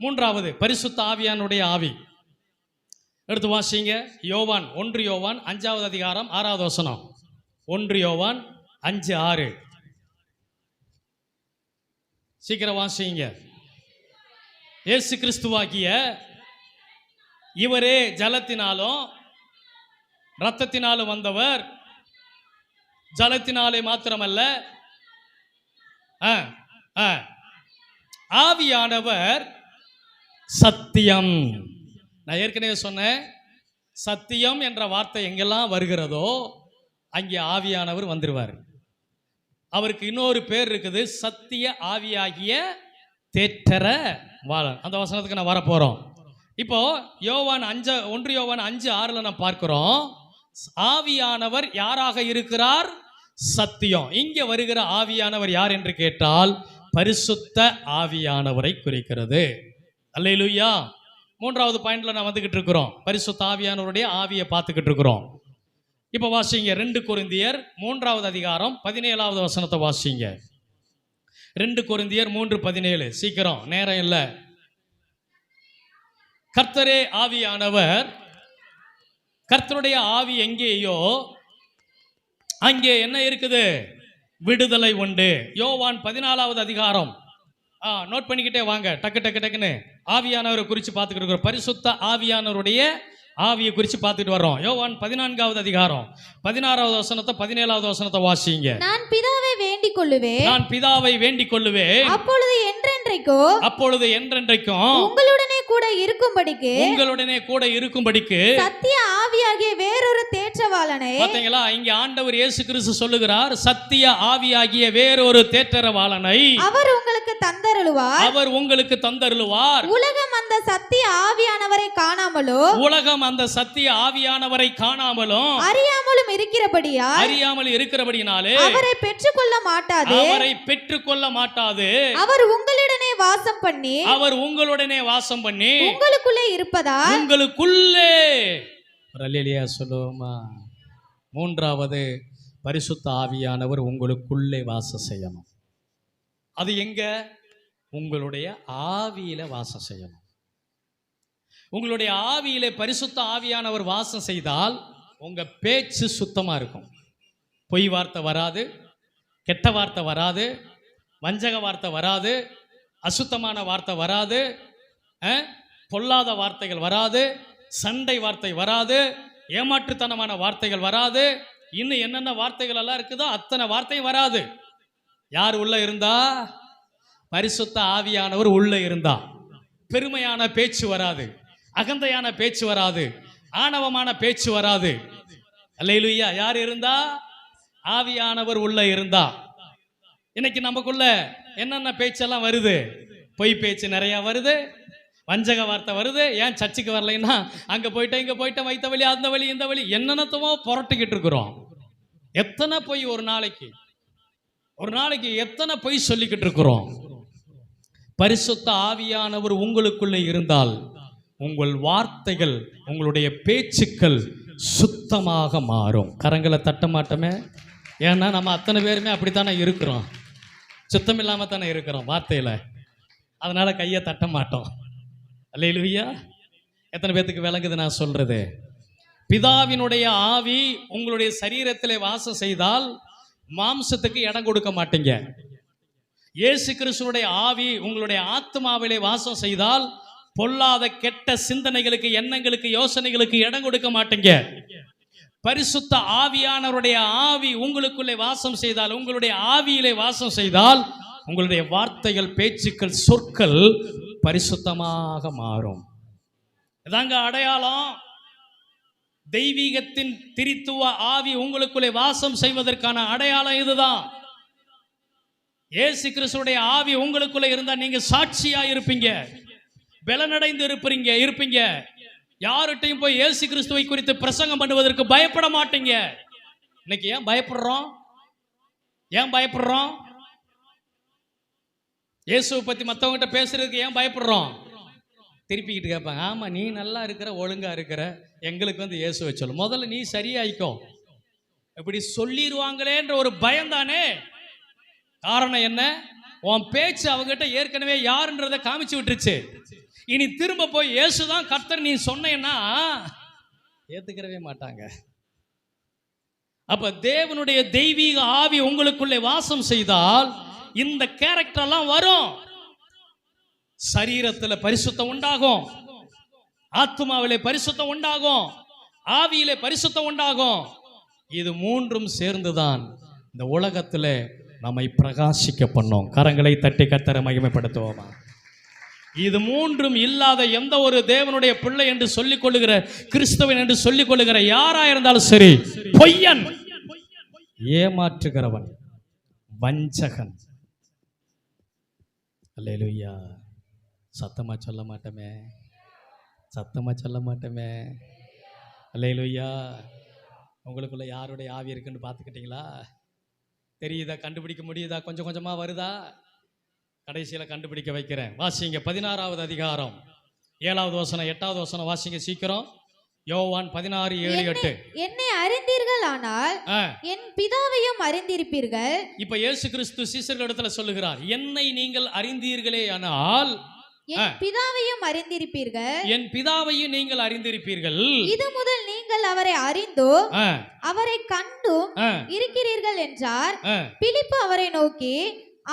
மூன்றாவது பரிசுத்த ஆவியானுடைய ஆவி. எடுத்து வாசிங்க. யோவான் ஒன்று யோவான் அஞ்சாவது அதிகாரம் ஆறாவது வசனம். ஒன்று யோவான் அஞ்சு ஆறு. சீக்கிரம் வாசிங்க. இயேசு கிறிஸ்துவாகிய இவரே ஜலத்தினாலும் இரத்தத்தினாலும் வந்தவர். ஜலத்தினாலே மாத்திரமல்ல. ஆ, ஆ. ஆவியானவர் சத்தியம். நான் ஏற்கனவே சொன்னேன் சத்தியம் என்ற வார்த்தை எங்கெல்லாம் வருகிறதோ அங்கே ஆவியானவர் வந்துடுவார் அவருக்கு இன்னொரு பேர் இருக்குது சத்திய ஆவியாகிய தேற்றர வாழன் அந்த வசனத்துக்கு நான் வரப்போகிறோம் இப்போ யோவான் அஞ்சு ஒன்று யோவான் அஞ்சு ஆறில் நான் பார்க்கிறோம் ஆவியானவர் யாராக இருக்கிறார்? சத்தியம். இங்கே வருகிற ஆவியானவர் யார் என்று கேட்டால் பரிசுத்த ஆவியானவரை குறிக்கிறது. அல்லையிலுயா மூன்றாவது பாயிண்ட்ல நான் வந்துகிட்டு இருக்கிறோம். பரிசு தாவியானவருடைய ஆவியை பார்த்துக்கிட்டு இருக்கிறோம். இப்போ வாசிங்க ரெண்டு குருந்தியர் மூன்றாவது அதிகாரம் பதினேழாவது வசனத்தை வாசிங்க. ரெண்டு குருந்தியர் மூன்று பதினேழு. சீக்கிரம் நேரம் இல்லை. கர்த்தரே ஆவியானவர் கர்த்தருடைய ஆவி எங்கேயோ அங்கே என்ன இருக்குது? விடுதலை உண்டு. யோவான் பதினாலாவது அதிகாரம் ஆ நோட் பண்ணிக்கிட்டே வாங்க. டக்கு டக்கு டக்குன்னு. ஆவியானவரை குறித்து பார்த்துக்கிட்டு இருக்கிறோம். பரிசுத்த ஆவியானவருடைய ஆவியை குறித்து பார்த்துட்டு வர்றோம். யோவான் பதினான்காவது அதிகாரம். பதினாறாவது வசனத்தை பதினேழாவது வசனத்தை வாசிங்க. நான் பிதாவை வேண்டிக் கொள்ளுவேன். நான் பிதாவை வேண்டிக் கொள்ளுவேன். அப்பொழுது என்றென்றைக்கோ அப்பொழுது என்றென்றைக்கும் உங்களுடனே கூட இருக்கும்படிக்கு உங்களுடனே கூட இருக்கும்படிக்கு சத்திய ஆவியாகிய வேறொரு தேற்றவாளனை பாத்தீங்களா? இங்க ஆண்டவர் இயேசு கிறிஸ்து சொல்லுகிறார் சத்திய ஆவியாகிய வேறொரு தேற்றரவாளனை அவர் தந்தருளுவார். அவர் உங்களுக்கு தந்தருளுவார். உலகம் அந்த சத்திய ஆவியானவரை காணாமலோ? உலகம் அந்த சத்திய ஆவியானவரை காணாமலும் அறியாமலும் இருக்கிறபடியா அறியாமல் இருக்கிறபடினாலே அவரை பெற்றுக்கொள்ள மாட்டாது. அவரை பெற்றுக்கொள்ள மாட்டாது. அவர் உங்களிடனே வாசம் பண்ணி அவர் உங்களுடனே வாசம் பண்ணி உங்களுக்குள்ளே இருப்பதா உங்களுக்குள்ளே ரலிலியா சொல்லுவோமா? மூன்றாவது பரிசுத்த ஆவியானவர் உங்களுக்குள்ளே வாசம் செய்யணும். அது எங்க? உங்களுடைய ஆவியில வாசம் செய்யணும். உங்களுடைய ஆவியில பரிசுத்த ஆவியானவர் வாசம் செய்தால் உங்க பேச்சு சுத்தமா இருக்கும். பொய் வார்த்தை வராது கெட்ட வார்த்தை வராது வஞ்சக வார்த்தை வராது அசுத்தமான வார்த்தை வராது பொல்லாத வார்த்தைகள் வராது சண்டை வார்த்தை வராது ஏமாற்றுத்தனமான வார்த்தைகள் வராது இன்னும் என்னென்ன வார்த்தைகள் எல்லாம் இருக்குதோ அத்தனை வார்த்தையும் வராது. யார் உள்ள இருந்தா? பரிசுத்த ஆவியானவர் உள்ள இருந்தா. பெருமையான பேச்சு வராது. அகந்தையான பேச்சு வராது. ஆணவமான பேச்சு வராது. அல்லையிலுயா யார் இருந்தா? ஆவியானவர் உள்ள இருந்தா. இன்னைக்கு நமக்குள்ள என்னென்ன பேச்செல்லாம் வருது? பொய் பேச்சு நிறைய வருது. வஞ்சக வார்த்தை வருது. ஏன் சர்ச்சுக்கு வரலைன்னா அங்க போயிட்டேன் இங்க போயிட்டேன் வைத்த வழி அந்த வழி இந்த வழி என்னென்னத்தமோ புரட்டிக்கிட்டு இருக்கிறோம். எத்தனை பொய் ஒரு நாளைக்கு? ஒரு நாளைக்கு எத்தனை பொய் சொல்லிக்கிட்டு இருக்கிறோம்? பரிசுத்த ஆவியானவர் உங்களுக்குள்ளே இருந்தால் உங்கள் வார்த்தைகள் உங்களுடைய பேச்சுக்கள் சுத்தமாக மாறும். கரங்களை தட்ட மாட்டோமே. ஏன்னா நம்ம அத்தனை பேருமே அப்படித்தானே இருக்கிறோம். சுத்தம் இல்லாமல் தானே இருக்கிறோம் வார்த்தையில். அதனால் கையை தட்ட மாட்டோம். அல்லையிலுவியா எத்தனை பேர்த்துக்கு விளங்குது நான் சொல்கிறது பிதாவினுடைய ஆவி உங்களுடைய சரீரத்தில் வாசம் செய்தால் மாம்சத்துக்கு இடம் கொடுக்க மாட்டீங்க. இயேசு கிறிஸ்துவனுடைய ஆவி உங்களுடைய ஆத்மாவிலே வாசம் செய்தால் பொல்லாத கெட்ட சிந்தனைகளுக்கு எண்ணங்களுக்கு யோசனைகளுக்கு இடம் கொடுக்க மாட்டீங்க. பரிசுத்த ஆவியானவருடைய ஆவி உங்களுக்குள்ளே வாசம் செய்தால் உங்களுடைய ஆவியிலே வாசம் செய்தால் உங்களுடைய வார்த்தைகள் பேச்சுக்கள் சொற்கள் பரிசுத்தமாக மாறும். இதாங்க அடையாளம். தெய்வீகத்தின் திரித்துவ ஆவி உங்களுக்குள்ளே வாசம் செய்வதற்கான அடையாளம் இதுதான். இயேசு கிறிஸ்துடைய ஆவி உங்களுக்குள்ள இருந்தா நீங்க சாட்சியா இருப்பீங்க. பலனடைந்து இருப்பீங்க இருப்பீங்க. யார்கிட்டையும் போய் இயேசு கிறிஸ்துவை குறித்து பிரசங்கம் பண்ணுவதற்கு பயப்பட மாட்டீங்க. இன்னைக்கு ஏன் பயப்படுறோம்? ஏன் பயப்படுறோம்? இயேசுவை பத்தி மற்றவங்ககிட்ட பேசுறதுக்கு ஏன் பயப்படுறோம்? திருப்பிக்கிட்டு கேட்பாங்க ஆமா நீ நல்லா இருக்கிற ஒழுங்கா இருக்கிற எங்களுக்கு வந்து இயேசுவை சொல்லு. முதல்ல நீ சரியாயிக்கோ. இப்படி சொல்லிடுவாங்களேன்ற ஒரு பயம் தானே காரணம் என்ன? உன் பேச்சு அவங்ககிட்ட ஏற்கனவே யாருன்றதை காமிச்சு விட்டுருச்சு. இனி திரும்ப போய் இயேசுதான் கர்த்தர் நீ சொன்னேன்னா ஏத்துக்கிறவே மாட்டாங்க. அப்ப தேவனுடைய தெய்வீக ஆவி உங்களுக்குள்ளே வாசம் செய்தால் இந்த கேரக்டர் எல்லாம் வரும். சரீரத்துல பரிசுத்தம் உண்டாகும். ஆத்மாவிலே பரிசுத்தம் உண்டாகும். ஆவியிலே பரிசுத்தம் உண்டாகும். இது மூன்றும் சேர்ந்துதான் இந்த உலகத்தில் நம்மை பிரகாசிக்க பண்ணோம் கரங்களை தட்டி கத்தரை மகிமைப்படுத்துவோமா? இது மூன்றும் இல்லாத எந்த ஒரு தேவனுடைய பிள்ளை என்று சொல்லிக் கொள்ளுகிற கிறிஸ்தவன் என்று சொல்லிக் கொள்ளுகிற யாரா இருந்தாலும் சரி பொய்யன். ஏமாற்றுகிறவன் வஞ்சகன். அல்லேலூயா. சத்தமா சொல்ல மாட்டோமே. சத்தமா சொல்ல மாட்டோமே. அல்லேலூயா. உங்களுக்குள்ள யாருடைய ஆவி இருக்குன்னு பார்த்துக்கிட்டீங்களா? தெரியுதா? கண்டுபிடிக்க முடியுதா? கொஞ்சம் கொஞ்சமா வருதா? கடைசியில் கண்டுபிடிக்க வைக்கிறேன். வாசிங்க பதினாறாவது அதிகாரம். ஏழாவது வசனம் எட்டாவது வசனம் வாசிங்க சீக்கிரம். யோவான் பதினாறு ஏழு எட்டு. என்னை அறிந்தீர்கள் ஆனால் என் பிதாவையும் அறிந்திருப்பீர்கள். இப்ப இயேசு கிறிஸ்து சீசர்களிடத்துல சொல்லுகிறார் என்னை நீங்கள் அறிந்தீர்களே ஆனால் என் பிதாவையும் அறிந்திருப்பீர்கள். என் பிதாவையும் நீங்கள் அறிந்திருப்பீர்கள். இது முதல் நீங்கள் அவரை அறிந்தோ அவரை கண்டும் இருக்கிறீர்கள் என்றார். பிலிப்பு அவரை நோக்கி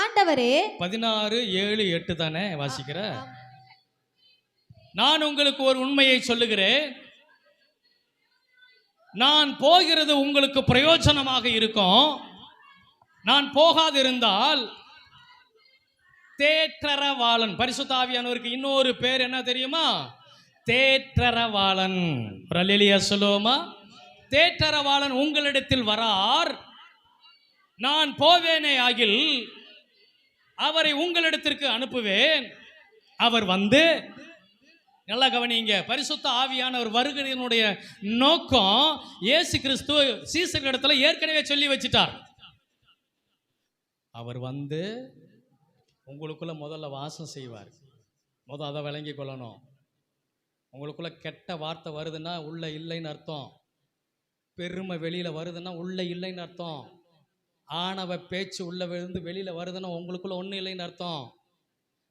ஆண்டவரே பதினாறு ஏழு எட்டு தானே வாசிக்கிற? நான் உங்களுக்கு ஒரு உண்மையை சொல்லுகிறேன். நான் போகிறது உங்களுக்கு பிரயோஜனமாக இருக்கும். நான் போகாதிருந்தால் தேற்றரவாளன் பரிசுத்தாவியானவருக்கு இன்னொரு பேர் என்ன தெரியுமா? தேற்றரவாளன். பிரலிலியா சொல்லுவோமா? தேற்றரவாளன் உங்களிடத்தில் வரார். நான் போவேனே ஆகில் அவரை உங்களிடத்திற்கு அனுப்புவேன். அவர் வந்து நல்லா கவனிங்க பரிசுத்த ஆவியானவர் வருகையினுடைய நோக்கம் இயேசு கிறிஸ்து சீசர் இடத்துல ஏற்கனவே சொல்லி வச்சிட்டார். அவர் வந்து உங்களுக்குள்ள முதல்ல வாசம் செய்வார். முதல் அதை விளங்கி கொள்ளணும். உங்களுக்குள்ள கெட்ட வார்த்தை வருதுன்னா உள்ள இல்லைன்னு அர்த்தம். பெருமை வெளியில வருதுன்னா உள்ள இல்லைன்னு அர்த்தம். ஆணவ பேச்சு உள்ள விழுந்து வெளியில வருதுன்னா உங்களுக்குள்ள ஒன்றும் இல்லைன்னு அர்த்தம்.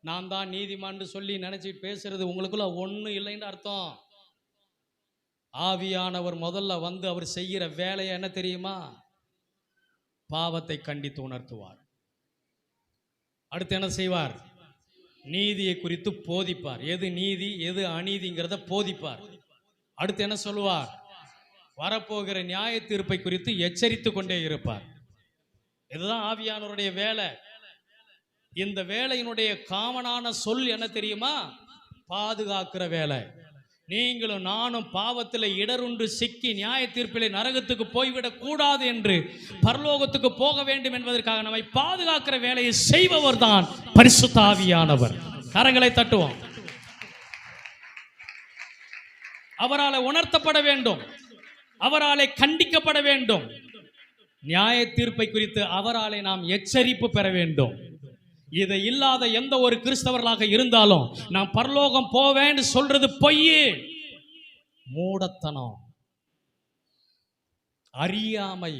நான் தான் நீதிமான்னு சொல்லி நினச்சி பேசுறது உங்களுக்குள்ள ஒன்றும் இல்லைன்னு அர்த்தம். ஆவியானவர் முதல்ல வந்து அவர் செய்கிற வேலையை என்ன தெரியுமா? பாவத்தை கண்டித்து உணர்த்துவார். அடுத்து என்ன செய்வார்? நீதியை குறித்து போதிப்பார். எது நீதி எது அநீதிங்கிறத போதிப்பார். அடுத்து என்ன சொல்லுவார்? வரப்போகிற நியாய தீர்ப்பை குறித்து எச்சரித்து கொண்டே இருப்பார். இதுதான் ஆவியானவருடைய வேலை. இந்த வேலையினுடைய காமனான சொல் என்ன தெரியுமா? பாதுகாக்கிற வேலை. நீங்களும் நானும் பாவத்தில் இடருண்டு சிக்கி நியாய தீர்ப்பிலே நரகத்துக்கு போய்விடக் கூடாது என்று பரலோகத்துக்கு போக வேண்டும் என்பதற்காக நம்மை பாதுகாக்கிற வேலையை செய்பவர் தான் பரிசுத்தாவியானவர். கரங்களை தட்டுவோம். அவரால் உணர்த்தப்பட வேண்டும். அவராலே கண்டிக்கப்பட வேண்டும். நியாய தீர்ப்பை குறித்து அவராலே நாம் எச்சரிப்பு பெற வேண்டும். இது இல்லாத எந்த ஒரு கிறிஸ்தவர்களாக இருந்தாலும் நான் பரலோகம் போவேன்னு சொல்றது பொய் மூடத்தனம் அறியாமை.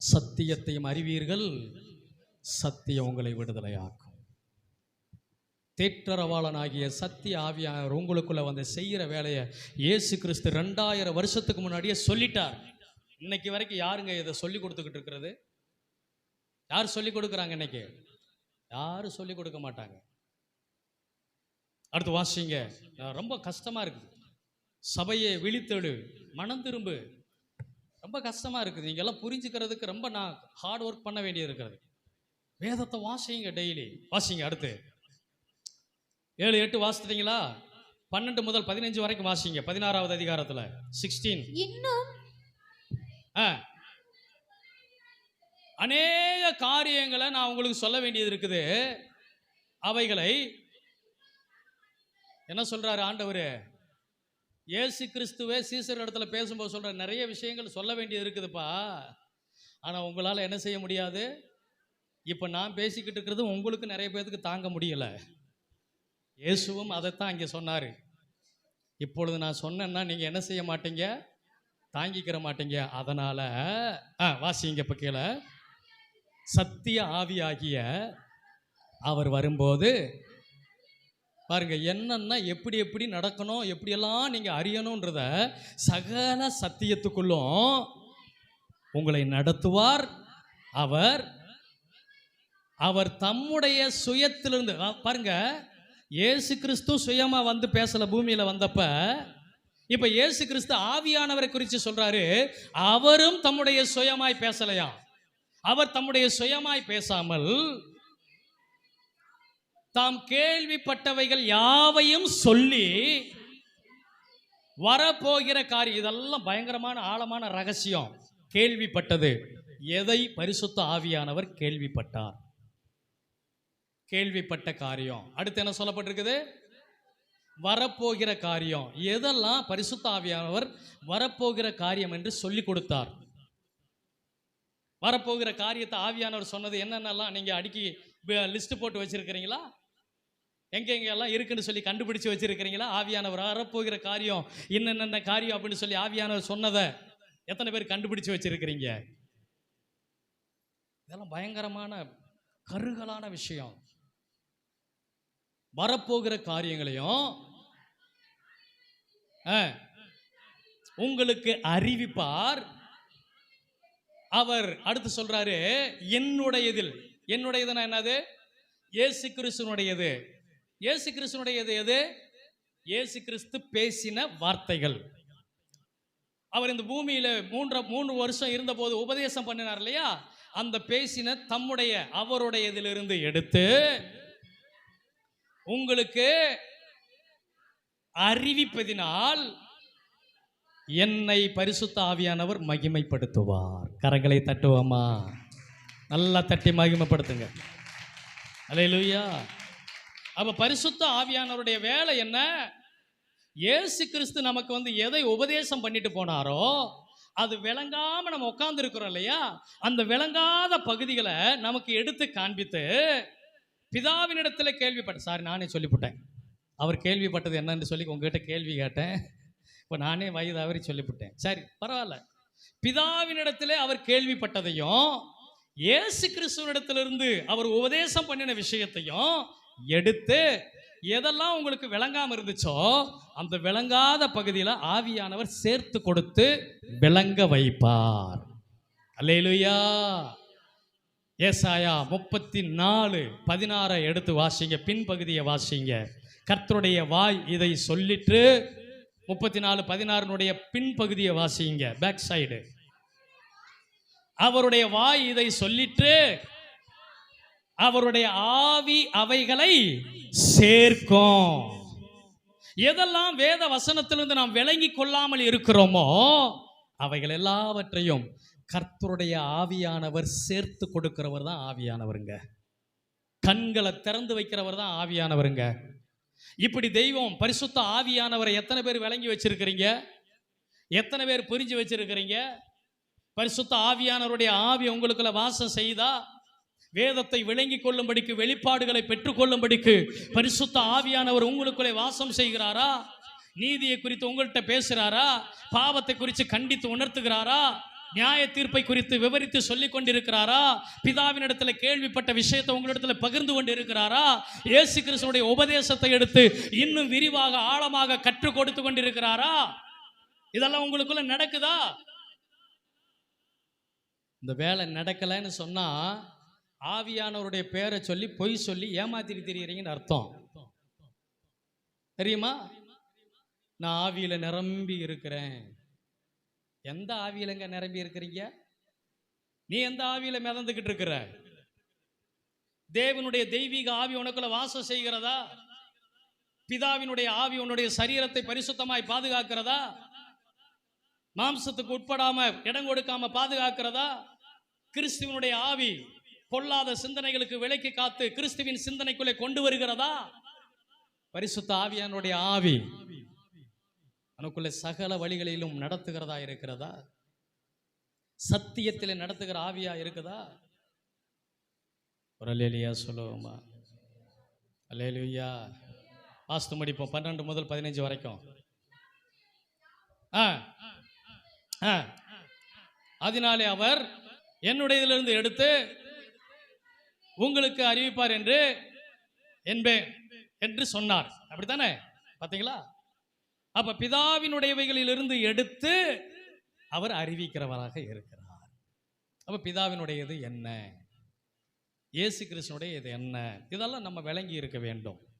சத்தியத்தையும் அறிவீர்கள் சத்தியம் உங்களை விடுதலையாக்கும். தேற்றரவாளனாகிய சத்திய ஆவியானவர் உங்களுக்குள்ள வந்து செய்கிற வேலையை இயேசு கிறிஸ்து ரெண்டாயிரம் வருஷத்துக்கு முன்னாடியே சொல்லிட்டார். இன்னைக்கு வரைக்கும் யாருங்க இதை சொல்லி கொடுத்துக்கிட்டு இருக்கிறது? யார் சொல்லி கொடுக்குறாங்க இன்னைக்கு? யாரும் சொல்லி கொடுக்க மாட்டாங்க. அடுத்து வாசிங்க. ரொம்ப கஷ்டமா இருக்குது. சபையை விழித்தெழு மனம் திரும்பு. ரொம்ப கஷ்டமா இருக்குது. நீங்க எல்லாம் புரிஞ்சுக்கிறதுக்கு ரொம்ப நான் ஹார்ட் ஒர்க் பண்ண வேண்டியது இருக்கிறது. வேதத்தை வாசிங்க டெய்லி வாசிங்க அடுத்து. ஏழு எட்டு வாசிட்டீங்களா பன்னெண்டு முதல் பதினஞ்சு வரைக்கும் வாசிங்க. பதினாறாவது அதிகாரத்துல. சிக்ஸ்டீன் இன்னும் ஆ. அநேக காரியங்களை நான் உங்களுக்கு சொல்ல வேண்டியது இருக்குது. அவைகளை என்ன சொல்றாரு ஆண்டவர்? ஏசு கிறிஸ்துவே சீசர் இடத்துல பேசும்போது சொல்ற நிறைய விஷயங்கள் சொல்ல வேண்டியது இருக்குதுப்பா. ஆனால் உங்களால் என்ன செய்ய முடியாது? இப்போ நான் பேசிக்கிட்டு இருக்கிறது உங்களுக்கு நிறைய பேர்த்துக்கு தாங்க முடியலை. இயேசுவும் அதைத்தான் இங்கே சொன்னார். இப்பொழுது நான் சொன்னேன்னா நீங்கள் என்ன செய்ய மாட்டீங்க? தாங்கிக்கிற மாட்டீங்க. அதனால் ஆ வாசிங்க இப்போ கீழே. சத்திய ஆவியாகிய அவர் வரும்போது பாருங்க என்னென்ன எப்படி எப்படி நடக்கணும் எப்படியெல்லாம் நீங்கள் அறியணுன்றத சகல சத்தியத்துக்குள்ளும் உங்களை நடத்துவார். அவர் அவர் தம்முடைய சுயத்திலிருந்து பாருங்க இயேசு கிறிஸ்து சுயமாக வந்து பேசல பூமியில் வந்தப்ப இப்போ இயேசு கிறிஸ்து ஆவியானவரை குறித்து சொல்கிறாரு அவரும் தம்முடைய சுயமாய் பேசலையாம் அவர் தம்முடைய சுயமாய் பேசாமல் தாம் கேள்விப்பட்டவைகள் யாவையும் சொல்லி வரப்போகிற காரியம் இதெல்லாம் பயங்கரமான ஆழமான ரகசியம். கேள்விப்பட்டது. எதை பரிசுத்த ஆவியானவர் கேள்விப்பட்டார்? கேள்விப்பட்ட காரியம். அடுத்து என்ன சொல்லப்பட்டிருக்குது? வரப்போகிற காரியம். எதெல்லாம் பரிசுத்த ஆவியானவர் வரப்போகிற காரியம் என்று சொல்லி கொடுத்தார்? வரப்போகிற காரியத்தை ஆவியானவர் சொன்னது என்னென்னலாம் நீங்கள் அடுக்கி லிஸ்ட்டு போட்டு வச்சுருக்கிறீங்களா? எங்கெங்கெல்லாம் எல்லாம் இருக்குன்னு சொல்லி கண்டுபிடிச்சு வச்சுருக்கிறீங்களா? ஆவியானவர் வரப்போகிற காரியம் என்னென்ன காரியம் அப்படின்னு சொல்லி ஆவியானவர் சொன்னதை எத்தனை பேர் கண்டுபிடிச்சு வச்சுருக்கிறீங்க? இதெல்லாம் பயங்கரமான கருகலான விஷயம். வரப்போகிற காரியங்களையும் ஆ, உங்களுக்கு அறிவிப்பார் அவர் அடுத்து சொல்றாரு என்னுடையதில். என்னுடையதுன்னா என்னது? இயேசு கிறிஸ்துனுடையது இயேசு கிறிஸ்துனுடையது எது? இயேசு கிறிஸ்து பேசின வார்த்தைகள். அவர் இந்த பூமியில மூன்று மூன்று வருஷம் இருந்தபோது உபதேசம் பண்ணினார் இல்லையா? அந்த பேசின தம்முடைய அவருடையதிலிருந்து எடுத்து உங்களுக்கு அறிவிப்பதினால் என்னை பரிசுத்த ஆவியானவர் மகிமைப்படுத்துவார். கரங்களை தட்டுவோமா நல்லா தட்டி மகிமைப்படுத்துங்க. லுவியா அப்போ பரிசுத்த ஆவியானவருடைய வேலை என்ன? ஏசு கிறிஸ்து நமக்கு வந்து எதை உபதேசம் பண்ணிட்டு போனாரோ அது விளங்காம நம்ம உட்காந்துருக்குறோம் இல்லையா? அந்த விளங்காத பகுதிகளை நமக்கு எடுத்து காண்பித்து பிதாவினிடத்தில் கேள்விப்பட்ட சாரி நானே சொல்லிவிட்டேன் அவர் கேள்விப்பட்டது என்னன்னு சொல்லி உங்ககிட்ட கேள்வி கேட்டேன். இப்போ நானே வயது அவரி சொல்லிவிட்டேன். சரி பரவாயில்ல. பிதாவினிடத்திலே அவர் கேள்விப்பட்டதையும் இயேசு கிறிஸ்துவனிடத்திலிருந்து அவர் உபதேசம் பண்ணின விஷயத்தையும் எடுத்து எதெல்லாம் உங்களுக்கு விளங்காம இருந்துச்சோ அந்த விளங்காத பகுதியில் ஆவியானவர் சேர்த்து கொடுத்து விளங்க வைப்பார். அல்லையிலுயா ஏசாயா முப்பத்தி நாலு பதினாறை எடுத்து வாசிங்க பின்பகுதியை வாசிங்க. கர்த்தருடைய வாய் இதை சொல்லிட்டு முப்பத்தி நாலு பதினாறுனுடைய பின்பகுதியை வாசிங்க பேக் சைடு அவருடைய வாய் இதை சொல்லிட்டு அவருடைய ஆவி அவைகளை சேர்க்கும். எதெல்லாம் வேத வசனத்திலிருந்து நாம் விளங்கி கொள்ளாமல் இருக்கிறோமோ அவைகள் எல்லாவற்றையும் கர்த்தருடைய ஆவியானவர் சேர்த்து கொடுக்கிறவர் தான் ஆவியானவருங்க. கண்களை திறந்து வைக்கிறவர் தான் ஆவியானவருங்க. இப்படி தெய்வம் பரிசுத்த ஆவியானவரை எத்தனை பேர் விளங்கி வச்சிருக்கிறீங்க? எத்தனை பேர் புரிஞ்சு வச்சிருக்கிறீங்க? பரிசுத்த ஆவியானவருடைய ஆவி உங்களுக்குள்ள வாசம் செய்தா? வேதத்தை விளங்கி கொள்ளும்படிக்கு வெளிப்பாடுகளை பெற்றுக்கொள்ளும்படிக்கு பரிசுத்த ஆவியானவர் உங்களுக்குள்ளே வாசம் செய்கிறாரா? நீதியை குறித்து உங்கள்கிட்ட பேசுகிறாரா பாவத்தை குறித்து கண்டித்து உணர்த்துகிறாரா? நியாய தீர்ப்பை குறித்து விவரித்து சொல்லிக் கொண்டிருக்கிறாரா? பிதாவினிடத்தில் கேள்விப்பட்ட விஷயத்தை உங்களிடத்தில் பகிர்ந்து கொண்டு இருக்கிறாரா இயேசு கிறிஸ்துடைய உபதேசத்தை எடுத்து இன்னும் விரிவாக ஆழமாக கற்றுக் கொடுத்து கொண்டிருக்கிறாரா? இதெல்லாம் உங்களுக்குள்ள நடக்குதா? இந்த வேலை நடக்கலைன்னு சொன்னா ஆவியானவருடைய பேரை சொல்லி பொய் சொல்லி ஏமாத்திட்டு திரியிறீங்கன்னு அர்த்தம். தெரியுமா? நான் ஆவியில நிரம்பி இருக்கிறேன். எந்த ஆவியிலங்க நிரம்பி இருக்கிறீங்க? நீ எந்த ஆவியில மிதந்துக்கிட்டு இருக்கிற? தேவனுடைய தெய்வீக ஆவி உனக்குள்ள வாசம் செய்கிறதா? பிதாவினுடைய ஆவி உன்னுடைய சரீரத்தை பரிசுத்தமாய் பாதுகாக்கிறதா? மாம்சத்துக்கு உட்படாம இடம் கொடுக்காம பாதுகாக்கிறதா? கிறிஸ்துவனுடைய ஆவி பொல்லாத சிந்தனைகளுக்கு விலைக்கு காத்து கிறிஸ்துவின் சிந்தனைக்குள்ளே கொண்டு வருகிறதா? பரிசுத்த ஆவியானுடைய ஆவி உனக்குள்ள சகல வழிகளிலும் நடத்துகிறதா இருக்கிறதா? சத்தியத்தில் நடத்துகிற ஆவியா இருக்குதா? ஒரு அலேலியா சொல்லுவோமா அலேலியா வாஸ்து முடிப்போம். பன்னெண்டு முதல் பதினஞ்சு வரைக்கும். ஆ ஆ. அதனாலே அவர் என்னுடையதிலிருந்து எடுத்து உங்களுக்கு அறிவிப்பார் என்று என்பேன் என்று சொன்னார். அப்படித்தானே? பார்த்தீங்களா? அப்ப பிதாவினுடையவைகளிலிருந்து எடுத்து அவர் அறிவிக்கிறவராக இருக்கிறார். அப்ப பிதாவினுடையது என்ன? இயேசு கிருஷ்ணனுடைய இது என்ன? இதெல்லாம் நம்ம விளங்கி இருக்க வேண்டும்.